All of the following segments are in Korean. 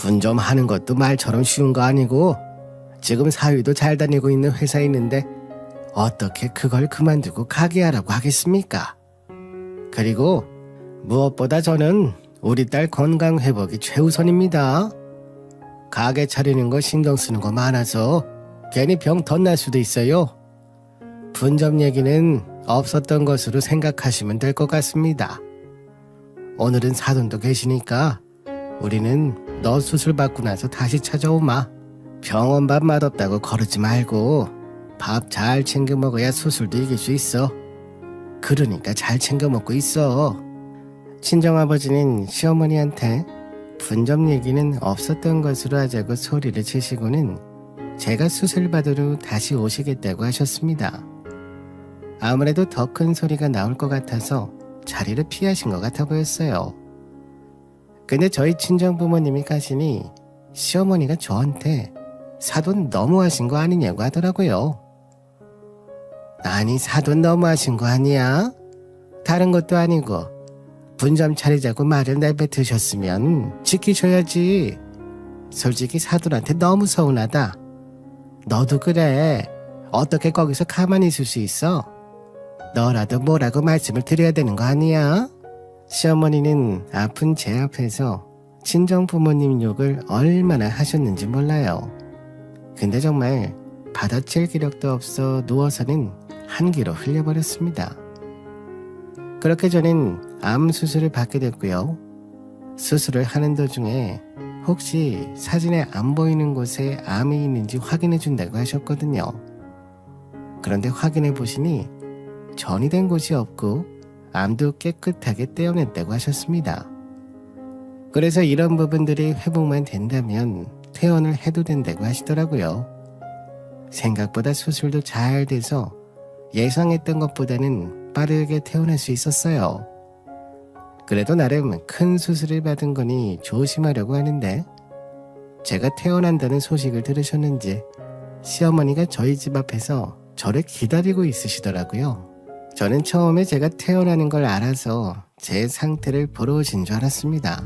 분점하는 것도 말처럼 쉬운 거 아니고 지금 사위도 잘 다니고 있는 회사에 있는데 어떻게 그걸 그만두고 가게 하라고 하겠습니까? 그리고 무엇보다 저는 우리 딸 건강 회복이 최우선입니다. 가게 차리는 거 신경 쓰는 거 많아서 괜히 병 덧날 수도 있어요. 분점 얘기는 없었던 것으로 생각하시면 될 것 같습니다. 오늘은 사돈도 계시니까 우리는 너 수술 받고 나서 다시 찾아오마. 병원 밥 맛없다고 거르지 말고 밥 잘 챙겨 먹어야 수술도 이길 수 있어. 그러니까 잘 챙겨 먹고 있어. 친정아버지는 시어머니한테 분점 얘기는 없었던 것으로 하자고 소리를 치시고는 제가 수술 받으러 다시 오시겠다고 하셨습니다. 아무래도 더 큰 소리가 나올 것 같아서 자리를 피하신 것 같아 보였어요. 근데 저희 친정 부모님이 가시니 시어머니가 저한테 사돈 너무 하신 거 아니냐고 하더라고요. 아니 사돈 너무 하신 거 아니야? 다른 것도 아니고 분점 차리자고 말을 내뱉으셨으면 지키셔야지. 솔직히 사돈한테 너무 서운하다. 너도 그래. 어떻게 거기서 가만히 있을 수 있어? 너라도 뭐라고 말씀을 드려야 되는 거 아니야? 시어머니는 아픈 제 앞에서 친정 부모님 욕을 얼마나 하셨는지 몰라요. 근데 정말 받아칠 기력도 없어 누워서는 한기로 흘려버렸습니다. 그렇게 저는 암 수술을 받게 됐고요. 수술을 하는 도중에 혹시 사진에 안 보이는 곳에 암이 있는지 확인해 준다고 하셨거든요. 그런데 확인해 보시니 전이 된 곳이 없고 암도 깨끗하게 떼어냈다고 하셨습니다. 그래서 이런 부분들이 회복만 된다면 퇴원을 해도 된다고 하시더라고요. 생각보다 수술도 잘 돼서 예상했던 것보다는 빠르게 퇴원할 수 있었어요. 그래도 나름 큰 수술을 받은 거니 조심하려고 하는데 제가 퇴원한다는 소식을 들으셨는지 시어머니가 저희 집 앞에서 저를 기다리고 있으시더라고요. 저는 처음에 제가 퇴원하는 걸 알아서 제 상태를 보러 오신 줄 알았습니다.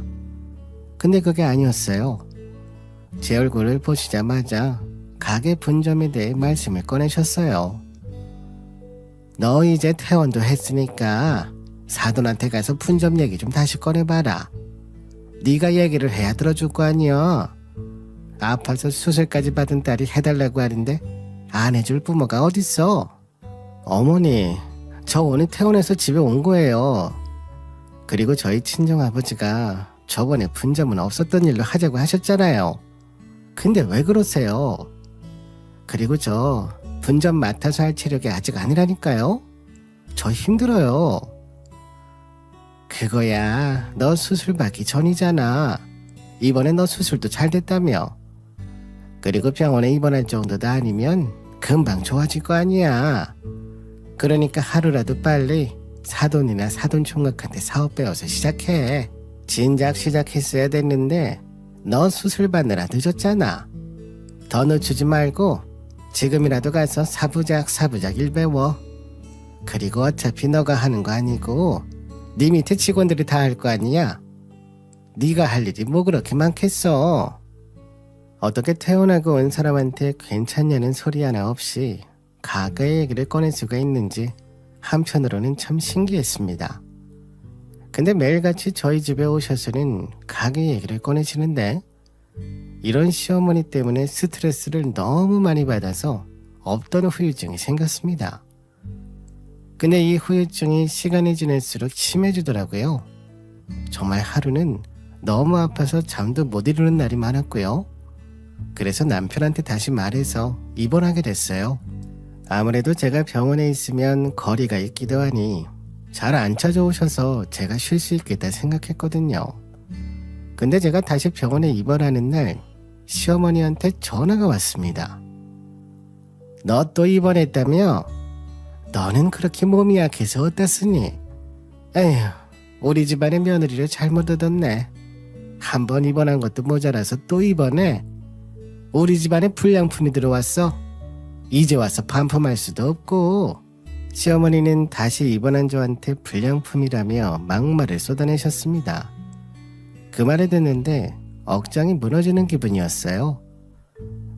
근데 그게 아니었어요. 제 얼굴을 보시자마자 가게 분점에 대해 말씀을 꺼내셨어요. 너 이제 퇴원도 했으니까 사돈한테 가서 분점 얘기 좀 다시 꺼내봐라. 네가 얘기를 해야 들어줄 거 아니야. 아파서 수술까지 받은 딸이 해달라고 하는데 안 해줄 부모가 어딨어. 어머니, 저 오늘 퇴원해서 집에 온 거예요. 그리고 저희 친정아버지가 저번에 분점은 없었던 일로 하자고 하셨잖아요. 근데 왜 그러세요? 그리고 저 분점 맡아서 할 체력이 아직 아니라니까요. 저 힘들어요. 그거야, 너 수술 받기 전이잖아. 이번에 너 수술도 잘 됐다며. 그리고 병원에 입원할 정도도 아니면 금방 좋아질 거 아니야. 그러니까 하루라도 빨리 사돈이나 사돈 총각한테 사업 배워서 시작해. 진작 시작했어야 됐는데 너 수술 받느라 늦었잖아. 더 늦추지 말고 지금이라도 가서 사부작 사부작 일 배워. 그리고 어차피 너가 하는 거 아니고 네 밑에 직원들이 다 할 거 아니야. 네가 할 일이 뭐 그렇게 많겠어. 어떻게 태어나고 온 사람한테 괜찮냐는 소리 하나 없이 가까이 얘기를 꺼낼 수가 있는지 한편으로는 참 신기했습니다. 근데 매일같이 저희 집에 오셔서는 가게 얘기를 꺼내시는데 이런 시어머니 때문에 스트레스를 너무 많이 받아서 없던 후유증이 생겼습니다. 근데 이 후유증이 시간이 지날수록 심해지더라고요. 정말 하루는 너무 아파서 잠도 못 이루는 날이 많았고요. 그래서 남편한테 다시 말해서 입원하게 됐어요. 아무래도 제가 병원에 있으면 거리가 있기도 하니 잘 안 찾아오셔서 제가 쉴 수 있겠다 생각했거든요. 근데 제가 다시 병원에 입원하는 날 시어머니한테 전화가 왔습니다. 너 또 입원했다며? 너는 그렇게 몸이 약해서 어떻으니? 에휴, 우리 집안의 며느리를 잘못 얻었네. 한 번 입원한 것도 모자라서 또 입원해. 우리 집안에 불량품이 들어왔어. 이제 와서 반품할 수도 없고. 시어머니는 다시 입원한 저한테 불량품이라며 막말을 쏟아내셨습니다. 그 말을 듣는데 억장이 무너지는 기분이었어요.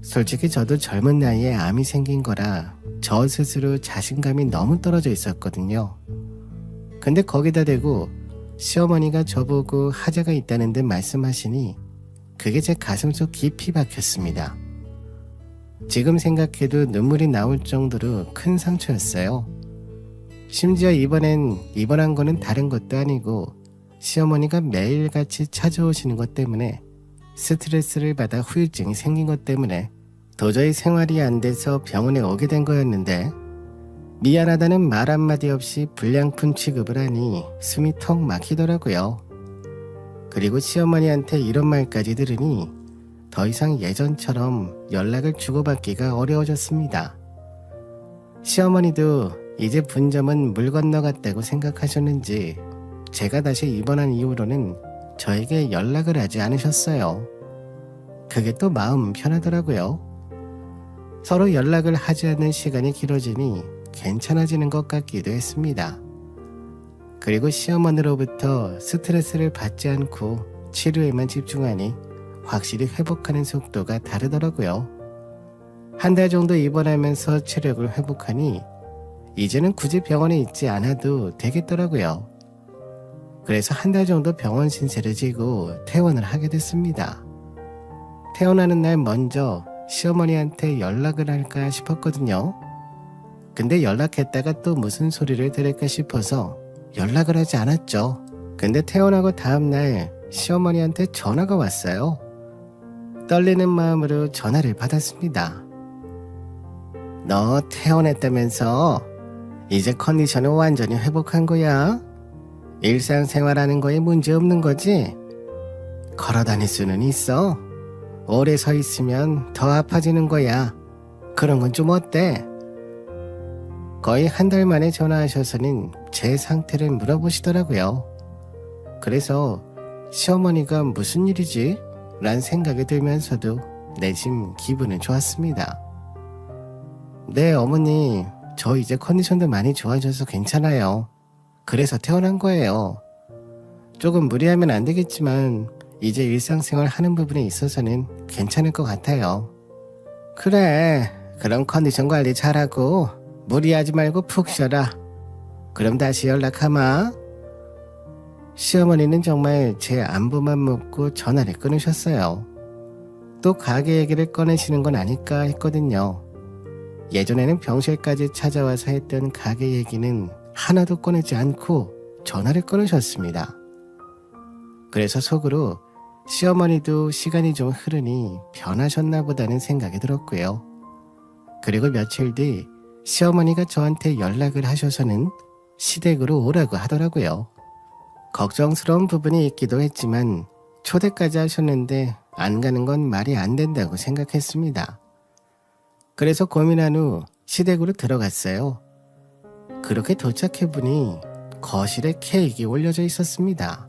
솔직히 저도 젊은 나이에 암이 생긴 거라 저 스스로 자신감이 너무 떨어져 있었거든요. 근데 거기다 대고 시어머니가 저보고 하자가 있다는 듯 말씀하시니 그게 제 가슴속 깊이 박혔습니다. 지금 생각해도 눈물이 나올 정도로 큰 상처였어요. 심지어 이번엔 입원한 거는 다른 것도 아니고 시어머니가 매일같이 찾아오시는 것 때문에 스트레스를 받아 후유증이 생긴 것 때문에 도저히 생활이 안 돼서 병원에 오게 된 거였는데 미안하다는 말 한마디 없이 불량품 취급을 하니 숨이 턱 막히더라고요. 그리고 시어머니한테 이런 말까지 들으니 더 이상 예전처럼 연락을 주고받기가 어려워졌습니다. 시어머니도 이제 분점은 물 건너갔다고 생각하셨는지 제가 다시 입원한 이후로는 저에게 연락을 하지 않으셨어요. 그게 또 마음 편하더라고요. 서로 연락을 하지 않는 시간이 길어지니 괜찮아지는 것 같기도 했습니다. 그리고 시어머니로부터 스트레스를 받지 않고 치료에만 집중하니 확실히 회복하는 속도가 다르더라고요. 한 달 정도 입원하면서 체력을 회복하니 이제는 굳이 병원에 있지 않아도 되겠더라고요. 그래서 한 달 정도 병원 신세를 지고 퇴원을 하게 됐습니다. 퇴원하는 날 먼저 시어머니한테 연락을 할까 싶었거든요. 근데 연락했다가 또 무슨 소리를 들을까 싶어서 연락을 하지 않았죠. 근데 퇴원하고 다음날 시어머니한테 전화가 왔어요. 떨리는 마음으로 전화를 받았습니다. 너 퇴원했다면서 이제 컨디션은 완전히 회복한 거야? 일상생활하는 거에 문제 없는 거지? 걸어 다닐 수는 있어. 오래 서 있으면 더 아파지는 거야. 그런 건 좀 어때? 거의 한 달 만에 전화하셔서는 제 상태를 물어보시더라고요. 그래서 시어머니가 무슨 일이지? 란 생각이 들면서도 내심 기분은 좋았습니다. 네, 어머니. 저 이제 컨디션도 많이 좋아져서 괜찮아요. 그래서 태어난 거예요. 조금 무리하면 안 되겠지만 이제 일상생활 하는 부분에 있어서는 괜찮을 것 같아요. 그래, 그럼 컨디션 관리 잘하고 무리하지 말고 푹 쉬어라. 그럼 다시 연락하마. 시어머니는 정말 제 안부만 묻고 전화를 끊으셨어요. 또 가게 얘기를 꺼내시는 건 아닐까 했거든요. 예전에는 병실까지 찾아와서 했던 가게 얘기는 하나도 꺼내지 않고 전화를 끊으셨습니다. 그래서 속으로 시어머니도 시간이 좀 흐르니 변하셨나 보다는 생각이 들었고요. 그리고 며칠 뒤 시어머니가 저한테 연락을 하셔서는 시댁으로 오라고 하더라고요. 걱정스러운 부분이 있기도 했지만 초대까지 하셨는데 안 가는 건 말이 안 된다고 생각했습니다. 그래서 고민한 후 시댁으로 들어갔어요. 그렇게 도착해보니 거실에 케이크 올려져 있었습니다.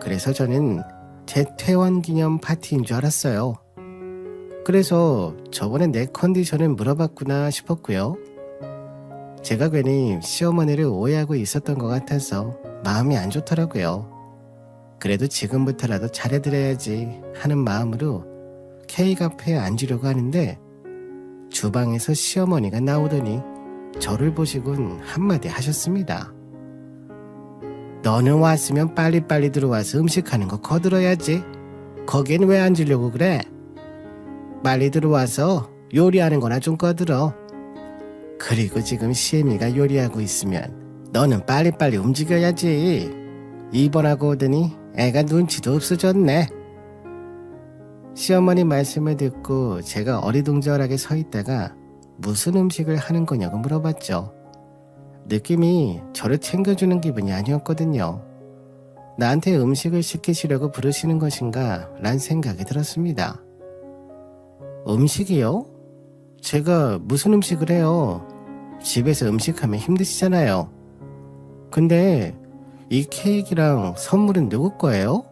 그래서 저는 제 퇴원 기념 파티인 줄 알았어요. 그래서 저번에 내 컨디션을 물어봤구나 싶었고요. 제가 괜히 시어머니를 오해하고 있었던 것 같아서 마음이 안 좋더라고요. 그래도 지금부터라도 잘해드려야지 하는 마음으로 케이크 앞에 앉으려고 하는데 주방에서 시어머니가 나오더니 저를 보시곤 한마디 하셨습니다. 너는 왔으면 빨리빨리 들어와서 음식하는 거 거들어야지. 거긴 왜 앉으려고 그래? 빨리 들어와서 요리하는 거나 좀 거들어. 그리고 지금 시애미가 요리하고 있으면 너는 빨리빨리 움직여야지. 입원하고 오더니 애가 눈치도 없어졌네. 시어머니 말씀을 듣고 제가 어리둥절하게 서 있다가 무슨 음식을 하는 거냐고 물어봤죠. 느낌이 저를 챙겨주는 기분이 아니었거든요. 나한테 음식을 시키시려고 부르시는 것인가 란 생각이 들었습니다. 음식이요? 제가 무슨 음식을 해요? 집에서 음식하면 힘드시잖아요. 근데 이 케이크랑 선물은 누구 거예요?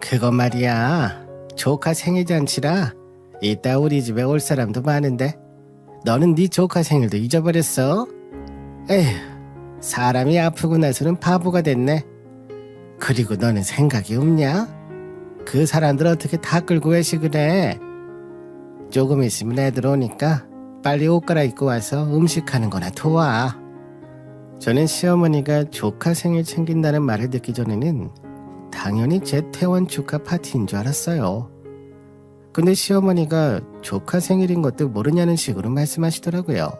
그거 말이야. 조카 생일 잔치라 이따 우리 집에 올 사람도 많은데 너는 네 조카 생일도 잊어버렸어? 에휴, 사람이 아프고 나서는 바보가 됐네. 그리고 너는 생각이 없냐? 그 사람들 어떻게 다 끌고 외식을 해? 조금 있으면 애들 오니까 빨리 옷 갈아입고 와서 음식하는 거나 도와. 저는 시어머니가 조카 생일 챙긴다는 말을 듣기 전에는 당연히 제 퇴원 축하 파티인 줄 알았어요. 근데 시어머니가 조카 생일인 것도 모르냐는 식으로 말씀하시더라고요.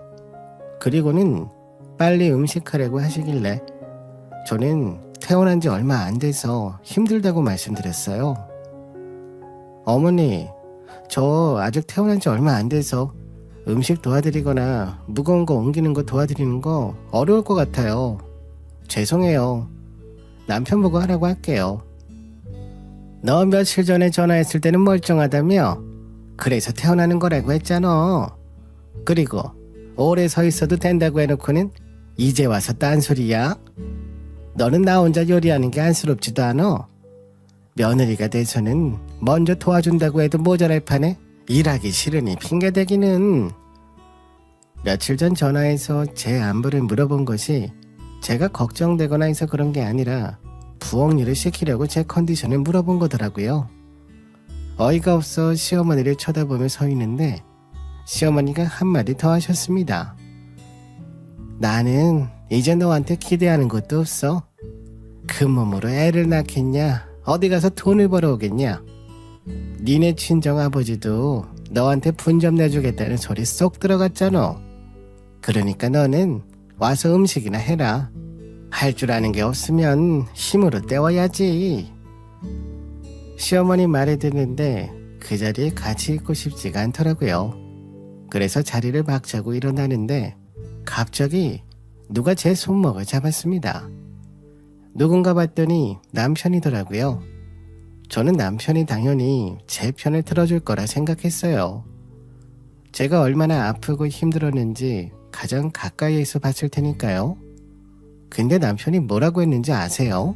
그리고는 빨리 음식하려고 하시길래 저는 태어난 지 얼마 안 돼서 힘들다고 말씀드렸어요. 어머니, 저 아직 태어난 지 얼마 안 돼서 음식 도와드리거나 무거운 거 옮기는 거 도와드리는 거 어려울 것 같아요. 죄송해요. 남편 보고 하라고 할게요. 너 며칠 전에 전화했을 때는 멀쩡하다며? 그래서 태어나는 거라고 했잖아. 그리고 오래 서 있어도 된다고 해놓고는 이제 와서 딴소리야? 너는 나 혼자 요리하는 게 안쓰럽지도 않아. 며느리가 돼서는 먼저 도와준다고 해도 모자랄 판에 일하기 싫으니 핑계대기는 며칠 전 전화해서 제 안부를 물어본 것이 제가 걱정되거나 해서 그런 게 아니라 부엌 일을 시키려고 제 컨디션을 물어본 거더라고요. 어이가 없어 시어머니를 쳐다보며 서 있는데 시어머니가 한마디 더 하셨습니다. 나는 이제 너한테 기대하는 것도 없어. 그 몸으로 애를 낳겠냐? 어디 가서 돈을 벌어오겠냐? 니네 친정 아버지도 너한테 분점 내주겠다는 소리 쏙 들어갔잖아. 그러니까 너는 와서 음식이나 해라. 할 줄 아는 게 없으면 힘으로 때워야지. 시어머니 말에 듣는데 그 자리에 같이 있고 싶지가 않더라고요. 그래서 자리를 박차고 일어나는데 갑자기 누가 제 손목을 잡았습니다. 누군가 봤더니 남편이더라고요. 저는 남편이 당연히 제 편을 들어줄 거라 생각했어요. 제가 얼마나 아프고 힘들었는지 가장 가까이에서 봤을 테니까요. 근데 남편이 뭐라고 했는지 아세요?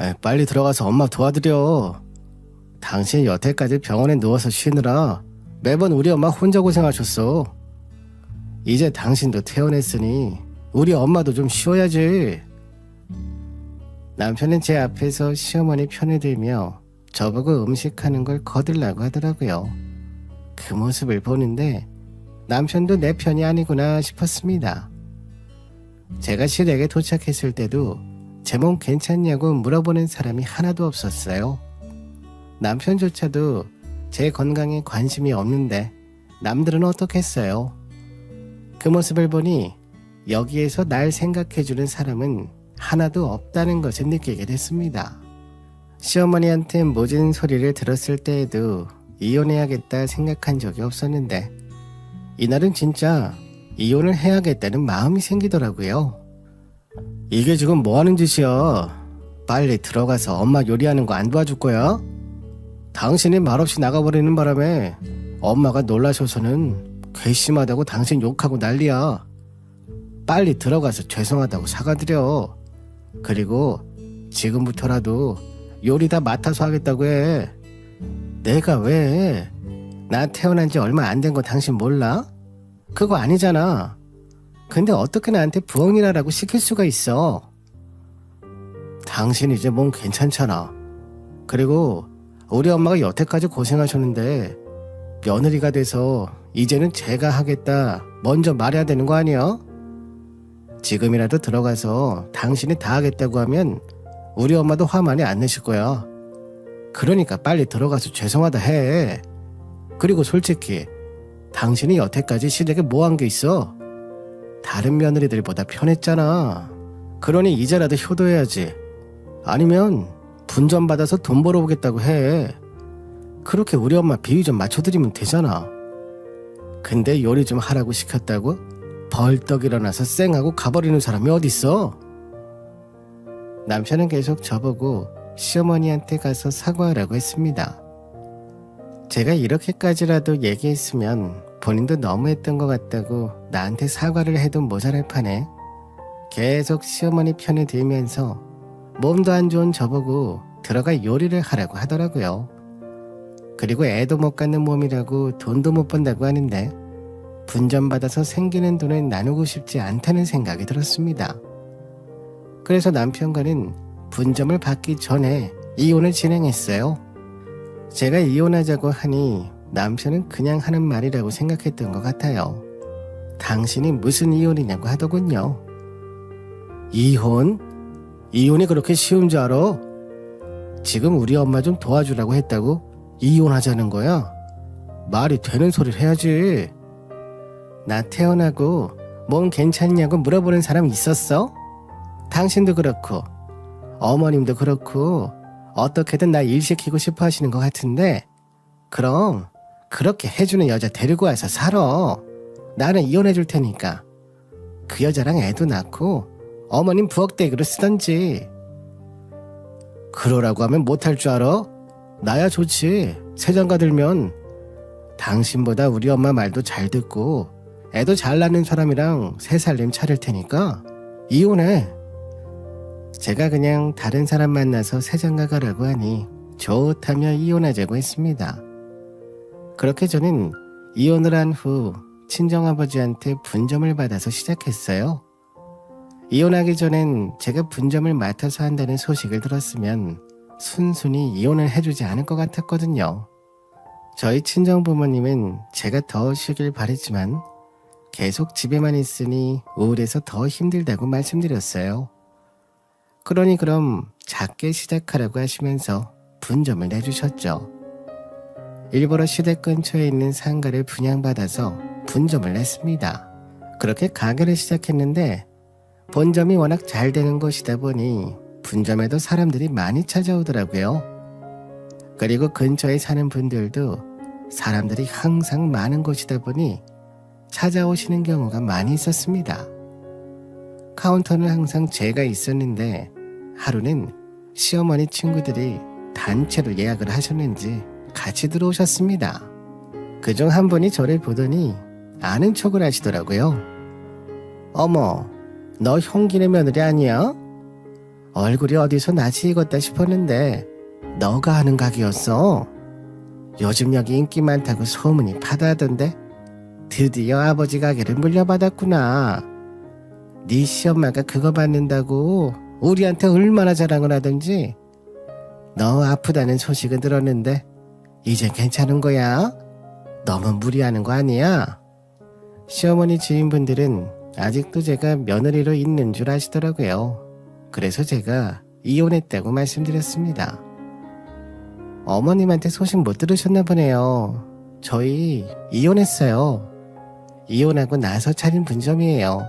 에, 빨리 들어가서 엄마 도와드려. 당신 여태까지 병원에 누워서 쉬느라 매번 우리 엄마 혼자 고생하셨어. 이제 당신도 퇴원했으니 우리 엄마도 좀 쉬어야지. 남편은 제 앞에서 시어머니 편을 들며 저보고 음식하는 걸 거들라고 하더라고요. 그 모습을 보는데 남편도 내 편이 아니구나 싶었습니다. 제가 시댁에 도착했을 때도 제 몸 괜찮냐고 물어보는 사람이 하나도 없었어요. 남편조차도 제 건강에 관심이 없는데 남들은 어떻겠어요? 그 모습을 보니 여기에서 날 생각해주는 사람은 하나도 없다는 것을 느끼게 됐습니다. 시어머니한테 모진 소리를 들었을 때에도 이혼해야겠다 생각한 적이 없었는데 이날은 진짜 이혼을 해야겠다는 마음이 생기더라고요. 이게 지금 뭐 하는 짓이야? 빨리 들어가서 엄마 요리하는 거 안 도와줄 거야? 당신이 말없이 나가버리는 바람에 엄마가 놀라셔서는 괘씸하다고 당신 욕하고 난리야. 빨리 들어가서 죄송하다고 사과드려. 그리고 지금부터라도 요리 다 맡아서 하겠다고 해. 내가 왜? 나 태어난 지 얼마 안 된 거 당신 몰라? 그거 아니잖아. 근데 어떻게 나한테 부엌일하라고 시킬 수가 있어? 당신 이제 몸 괜찮잖아. 그리고 우리 엄마가 여태까지 고생하셨는데 며느리가 돼서 이제는 제가 하겠다 먼저 말해야 되는 거 아니야? 지금이라도 들어가서 당신이 다 하겠다고 하면 우리 엄마도 화 많이 안 내실 거야. 그러니까 빨리 들어가서 죄송하다 해. 그리고 솔직히 당신이 여태까지 시댁에 뭐 한 게 있어? 다른 며느리들보다 편했잖아. 그러니 이제라도 효도해야지. 아니면 분전 받아서 돈 벌어오겠다고 해. 그렇게 우리 엄마 비위 좀 맞춰드리면 되잖아. 근데 요리 좀 하라고 시켰다고 벌떡 일어나서 쌩하고 가버리는 사람이 어딨어? 남편은 계속 저보고 시어머니한테 가서 사과하라고 했습니다. 제가 이렇게까지라도 얘기했으면 본인도 너무했던 것 같다고 나한테 사과를 해도 모자랄 판에 계속 시어머니 편을 들면서 몸도 안 좋은 저보고 들어가 요리를 하라고 하더라고요. 그리고 애도 못 갖는 몸이라고 돈도 못 번다고 하는데 분전받아서 생기는 돈을 나누고 싶지 않다는 생각이 들었습니다. 그래서 남편과는 분점을 받기 전에 이혼을 진행했어요. 제가 이혼하자고 하니 남편은 그냥 하는 말이라고 생각했던 것 같아요. 당신이 무슨 이혼이냐고 하더군요. 이혼? 이혼이 그렇게 쉬운 줄 알아? 지금 우리 엄마 좀 도와주라고 했다고 이혼하자는 거야? 말이 되는 소리를 해야지. 나 태어나고 몸 괜찮냐고 물어보는 사람 있었어? 당신도 그렇고 어머님도 그렇고 어떻게든 나 일시키고 싶어 하시는 것 같은데 그럼 그렇게 해주는 여자 데리고 와서 살아. 나는 이혼해 줄 테니까. 그 여자랑 애도 낳고 어머님 부엌대기로 쓰던지. 그러라고 하면 못할 줄 알아? 나야 좋지. 세장가 들면 당신보다 우리 엄마 말도 잘 듣고 애도 잘 낳는 사람이랑 새 살림 차릴 테니까 이혼해. 제가 그냥 다른 사람 만나서 세장가 가라고 하니 좋다며 이혼하자고 했습니다. 그렇게 저는 이혼을 한 후 친정아버지한테 분점을 받아서 시작했어요. 이혼하기 전엔 제가 분점을 맡아서 한다는 소식을 들었으면 순순히 이혼을 해주지 않을 것 같았거든요. 저희 친정 부모님은 제가 더 쉬길 바랬지만 계속 집에만 있으니 우울해서 더 힘들다고 말씀드렸어요. 그러니 그럼 작게 시작하라고 하시면서 분점을 내주셨죠. 일부러 시댁 근처에 있는 상가를 분양받아서 분점을 냈습니다. 그렇게 가게를 시작했는데 본점이 워낙 잘 되는 곳이다 보니 분점에도 사람들이 많이 찾아오더라고요. 그리고 근처에 사는 분들도 사람들이 항상 많은 곳이다 보니 찾아오시는 경우가 많이 있었습니다. 카운터는 항상 제가 있었는데 하루는 시어머니 친구들이 단체로 예약을 하셨는지 같이 들어오셨습니다. 그중 한 분이 저를 보더니 아는 척을 하시더라고요. 어머, 너 형기네 며느리 아니야? 얼굴이 어디서 낯이 익었다 싶었는데 너가 하는 가게였어. 요즘 여기 인기 많다고 소문이 파다하던데 드디어 아버지 가게를 물려받았구나. 네 시엄마가 그거 받는다고 우리한테 얼마나 자랑을 하던지 너 아프다는 소식은 들었는데 이제 괜찮은 거야? 너무 무리하는 거 아니야? 시어머니 지인분들은 아직도 제가 며느리로 있는 줄 아시더라고요. 그래서 제가 이혼했다고 말씀드렸습니다. 어머님한테 소식 못 들으셨나 보네요. 저희 이혼했어요. 이혼하고 나서 차린 분점이에요.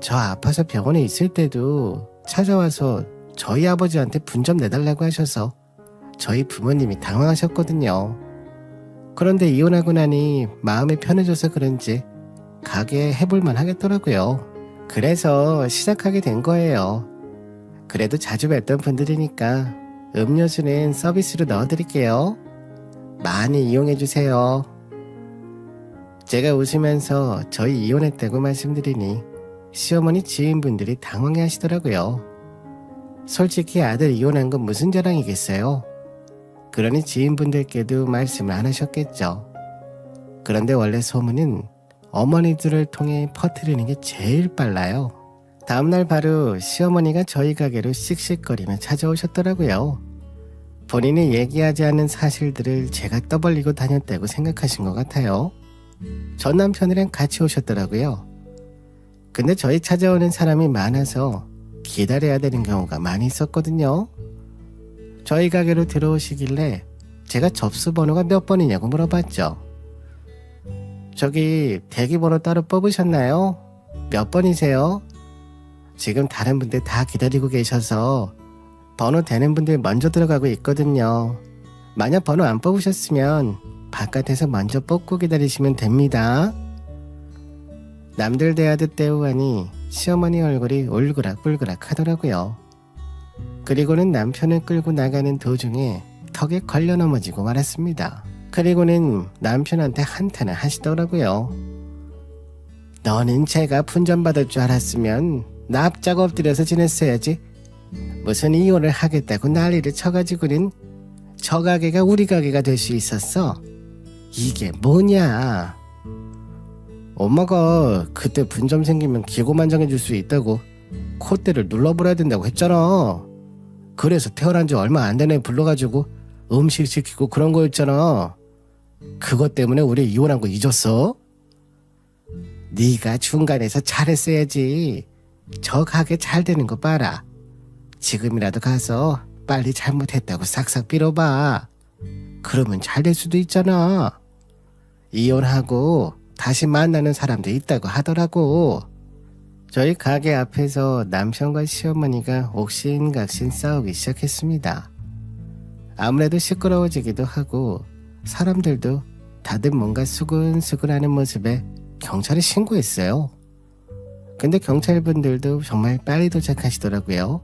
저 아파서 병원에 있을 때도 찾아와서 저희 아버지한테 분점 내달라고 하셔서 저희 부모님이 당황하셨거든요. 그런데 이혼하고 나니 마음이 편해져서 그런지 가게 해볼만 하겠더라고요. 그래서 시작하게 된 거예요. 그래도 자주 뵀던 분들이니까 음료수는 서비스로 넣어드릴게요. 많이 이용해주세요. 제가 웃으면서 저희 이혼했다고 말씀드리니 시어머니 지인분들이 당황해 하시더라고요. 솔직히 아들 이혼한 건 무슨 자랑이겠어요? 그러니 지인분들께도 말씀을 안 하셨겠죠. 그런데 원래 소문은 어머니들을 통해 퍼뜨리는 게 제일 빨라요. 다음날 바로 시어머니가 저희 가게로 씩씩거리며 찾아오셨더라고요. 본인이 얘기하지 않은 사실들을 제가 떠벌리고 다녔다고 생각하신 것 같아요. 전 남편이랑 같이 오셨더라고요. 근데 저희 찾아오는 사람이 많아서 기다려야 되는 경우가 많이 있었거든요. 저희 가게로 들어오시길래 제가 접수 번호가 몇 번이냐고 물어봤죠. 저기 대기 번호 따로 뽑으셨나요? 몇 번이세요? 지금 다른 분들 다 기다리고 계셔서 번호 되는 분들 먼저 들어가고 있거든요. 만약 번호 안 뽑으셨으면 바깥에서 먼저 뽑고 기다리시면 됩니다. 남들 대하듯 대우하니 시어머니 얼굴이 울그락불그락 하더라고요. 그리고는 남편을 끌고 나가는 도중에 턱에 걸려 넘어지고 말았습니다. 그리고는 남편한테 한탄을 하시더라고요. 너는 제가 분전받을 줄 알았으면 납작 엎드려서 지냈어야지. 무슨 이혼을 하겠다고 난리를 쳐가지고는 저 가게가 우리 가게가 될 수 있었어. 이게 뭐냐? 엄마가 그때 분점 생기면 기고만장해 줄 수 있다고 콧대를 눌러버려야 된다고 했잖아. 그래서 태어난 지 얼마 안 된 애 불러가지고 음식 시키고 그런 거였잖아. 그것 때문에 우리 이혼한 거 잊었어? 네가 중간에서 잘했어야지. 저 가게 잘 되는 거 봐라. 지금이라도 가서 빨리 잘못했다고 싹싹 빌어봐. 그러면 잘 될 수도 있잖아. 이혼하고 다시 만나는 사람도 있다고 하더라고. 저희 가게 앞에서 남편과 시어머니가 옥신각신 싸우기 시작했습니다. 아무래도 시끄러워지기도 하고 사람들도 다들 뭔가 수근수근하는 모습에 경찰에 신고했어요. 근데 경찰분들도 정말 빨리 도착하시더라고요.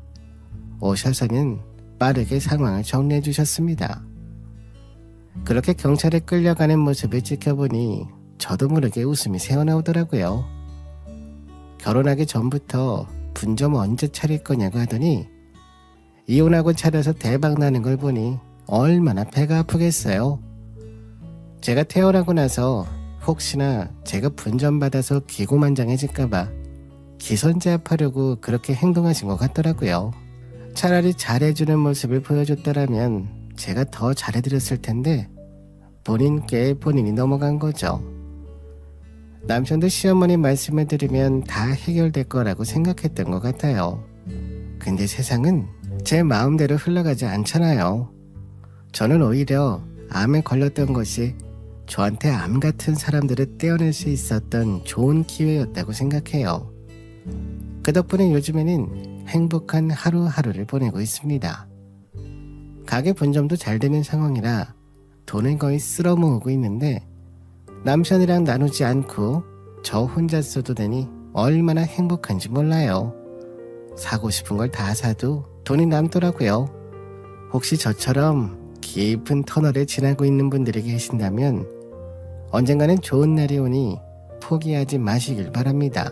오셔서는 빠르게 상황을 정리해 주셨습니다. 그렇게 경찰에 끌려가는 모습을 지켜보니 저도 모르게 웃음이 새어나오더라고요. 결혼하기 전부터 분점 언제 차릴 거냐고 하더니 이혼하고 차려서 대박 나는 걸 보니 얼마나 배가 아프겠어요. 제가 태어나고 나서 혹시나 제가 분점 받아서 기고만장해질까봐 기선제압하려고 그렇게 행동하신 것 같더라고요. 차라리 잘해주는 모습을 보여줬더라면 제가 더 잘해드렸을 텐데 본인께 본인이 넘어간 거죠. 남편도 시어머니 말씀을 들으면 다 해결될 거라고 생각했던 것 같아요. 근데 세상은 제 마음대로 흘러가지 않잖아요. 저는 오히려 암에 걸렸던 것이 저한테 암 같은 사람들을 떼어낼 수 있었던 좋은 기회였다고 생각해요. 그 덕분에 요즘에는 행복한 하루하루를 보내고 있습니다. 가게 본점도 잘 되는 상황이라 돈을 거의 쓸어 모으고 있는데 남편이랑 나누지 않고 저 혼자 써도 되니 얼마나 행복한지 몰라요. 사고 싶은 걸 다 사도 돈이 남더라고요. 혹시 저처럼 깊은 터널에 지나고 있는 분들이 계신다면 언젠가는 좋은 날이 오니 포기하지 마시길 바랍니다.